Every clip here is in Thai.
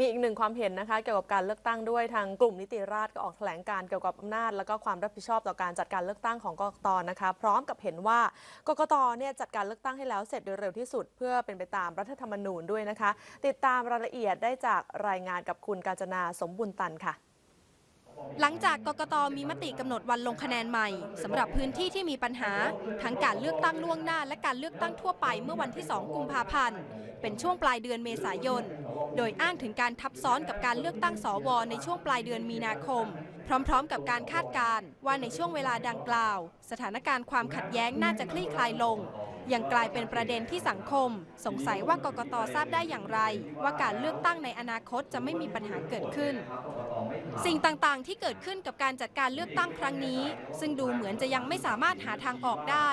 มีอีกหนึ่งความเห็นนะคะเกี่ยวกับการเลือกตั้งด้วยทางกลุ่มนิติราษฎร์ก็ออกแถลงการเกี่ยวกับอำนาจ แล้วก็ความรับผิดชอบต่อการจัดการเลือกตั้งของกกตนะคะ พร้อมกับเห็นว่ากกตเนี่ยจัดการเลือกตั้งให้แล้วเสร็จโดยเร็วที่สุด เพื่อเป็นไปตามรัฐธรรมนูญด้วยนะคะ ติดตามรายละเอียดได้จากรายงานกับคุณกาญจนาสมบุญตันค่ะ หลังจากกกตมีมติกำหนดวันลงคะแนนใหม่สำหรับพื้นที่ที่มีปัญหา ทั้งการเลือกตั้งล่วงหน้า และการเลือกตั้งทั่วไปเมื่อวันที่ 2 กุมภาพันธ์ เป็นช่วงปลายเดือนเมษายน โดยอ้างถึงการทับซ้อนกับการเลือกตั้งสวในช่วงปลายเดือนมีนาคม พร้อมๆ กับการคาดการณ์ว่าในช่วงเวลาดังกล่าว สถานการณ์ความขัดแย้งน่าจะคลี่คลายลงยังกลายเป็นประเด็นที่สังคม สงสัยว่ากกตทราบได้อย่างไร ว่าการเลือกตั้งในอนาคตจะไม่มีปัญหาเกิดขึ้น สิ่งต่างๆ ที่เกิดขึ้นกับการจัดการเลือกตั้งครั้งนี้ ซึ่งดูเหมือนจะยังไม่สามารถหาทางออกได้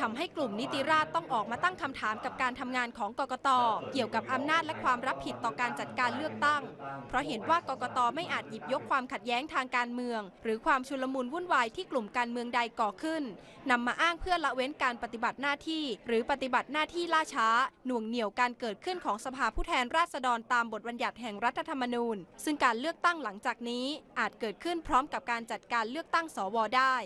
ทำให้กลุ่มนิติราษฎร์ต้องออกมาตั้งคำถามกับการทำงานของกกต เกี่ยวกับอำนาจและความรับผิดต่อการจัดการเลือกตั้ง เพราะเห็นว่ากกตไม่อาจหยิบยกความขัดแย้งทางการเมือง หรือความชุลมุนวุ่นวายที่กลุ่มการเมืองใดก่อขึ้นนำมาอ้างเพื่อละเว้นการปฏิบัติหน้าที่ หรือปฏิบัติหน้าที่ล่าช้า หน่วงเหนี่ยวการเกิดขึ้นของสภาผู้แทนราษฎรตามบทบัญญัติแห่งรัฐธรรมนูญ ซึ่งการเลือกตั้งหลังจากนี้อาจเกิดขึ้นพร้อมกับการจัดการเลือกตั้งสวได้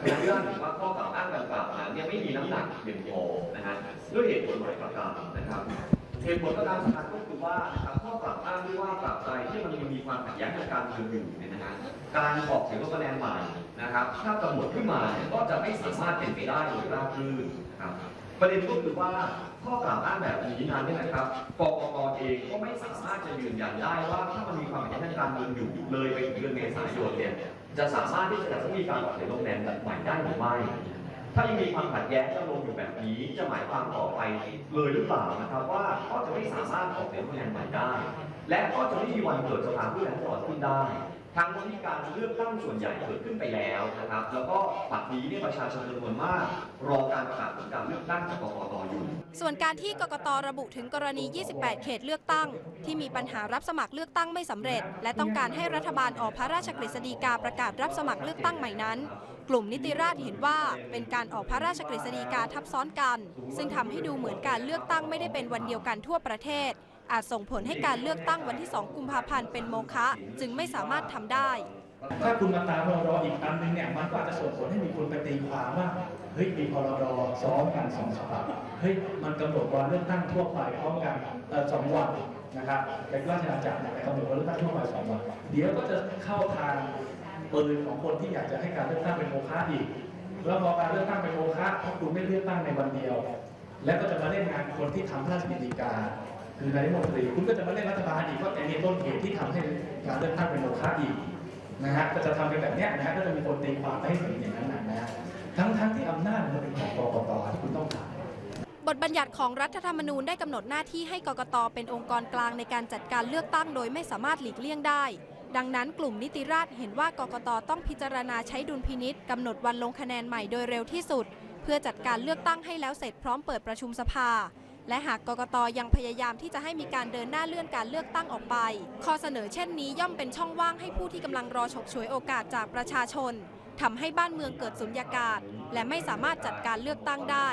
คือเรื่องว่าข้อกล่าวอ้างดังกล่าวนั้นเนี่ยไม่มีน้ำหนักเพียงพอนะฮะด้วยเหตุผลหลายประการนะครับเหตุผลประการสำคัญก็คือว่านะครับข้อกล่าวอ้างที่ว่าตราบใดที่มันยังมีความขัดแย้งทางการเมืองอยู่เนี่ยนะฮะการออกเสียงลงคะแนนใหม่นะครับถ้ากำหนดขึ้นมาเนี่ยก็จะไม่สามารถเป็นไปได้โดยราบรื่นนะครับประเด็นก็คือว่าข้อกล่าวอ้างแบบนี้นั้นเนี่ยนะครับกกตเองก็ไม่สามารถจะยืนยันได้ว่าถ้ามันมีความขัดแย้งทางการเมืองอยู่เลยไปถึงเดือนเมษายนเนี่ย จะสามารถที่จะจัดมีการออกเสียงลงแรมแบบใหม่ได้หรือไม่ถ้ายังมีความขัดแย้งจะลงอยู่แบบนี้จะหมายความต่อไปเลยหรือเปล่านะครับว่าก็จะไม่สามารถออกเสียงคะแทนใหม่ได้ และก็จะไม่มีวันเกิดสภาผู้แทนตลอดขึ้นได้ ทั้งที่การเลือกตั้งส่วนใหญ่เกิดขึ้นไปแล้วนะครับ แล้วก็ปัจจุบันนี้เนี่ยประชาชนจำนวนมาก รอการประกาศผลการเลือกตั้งจากกกตอยู่ ส่วนการที่กกตระบุถึงกรณี 28 เขตเลือกตั้ง ที่มีปัญหารับสมัครเลือกตั้งไม่สำเร็จ และต้องการให้รัฐบาลออกพระราชกฤษฎีกาประกาศรับสมัครเลือกตั้งใหม่นั้น กลุ่มนิติราษฎร์เห็นว่าเป็นการออกพระราชกฤษฎีกาทับซ้อนกัน ซึ่งทำให้ดูเหมือนการเลือกตั้งไม่ได้เป็นวันเดียวกันทั่วประเทศ อาจส่งผลให้การเลือกตั้งวันที่ 2 กุมภาพันธ์เป็นโมฆะจึงไม่สามารถทำได้ ถ้าคุณมาตามพรบอีกอันนึงเนี่ยมันก็อาจจะส่งผลให้มีคนไปตีความว่าเฮ้ยมีพรบซ้อมกันสองฉบับเฮ้ยมันกำหนดวันเลือกตั้งทั่วไปพร้อมกันสองวันนะครับเป็นราชอาณาจักรเนี่ยกำหนดวันเลือกตั้งทั่วไปสองวันเดี๋ยวก็จะเข้าทางปืนของคนที่อยากจะให้การเลือกตั้งเป็นโมฆะอีก แล้วพอการเลือกตั้งเป็นโมฆะเพราะคุณไม่เลือกตั้งในวันเดียว แล้วก็จะมาเล่นงานคนที่ทำพระราชกิจการ คือนายกรัฐมนตรีคุณก็จะมาเล่นรัฐบาลอีกเพราะไอ้นี่ต้นเหตุที่ทำให้การเลือกตั้งเป็นโมฆะอีกนะฮะก็จะทำเป็นแบบเนี้ยนะฮะก็จะมีคนตีความไปให้เห็นอย่างนั้นนะฮะทั้งทั้งที่อำนาจมันเป็นของกกตที่คุณต้องทำบทบัญญัติของรัฐธรรมนูญได้กำหนดหน้าที่ให้กกตเป็นองค์กรกลางในการจัดการเลือกตั้งโดยไม่สามารถหลีกเลี่ยงได้ ดังนั้นกลุ่มนิติราษฎร์เห็นว่ากกตต้องพิจารณาใช้ดุลพินิษกำหนดวันลงคะแนนใหม่โดยเร็วที่สุด เพื่อจัดการเลือกตั้งให้แล้วเสร็จพร้อมเปิดประชุมสภา และหากกกตยังพยายามที่จะให้มีการเดินหน้าเลื่อนการเลือกตั้งออกไป ข้อเสนอเช่นนี้ย่อมเป็นช่องว่างให้ผู้ที่กำลังรอฉกฉวยโอกาสจากประชาชนทำให้บ้านเมืองเกิดสุญญากาศ และไม่สามารถจัดการเลือกตั้งได้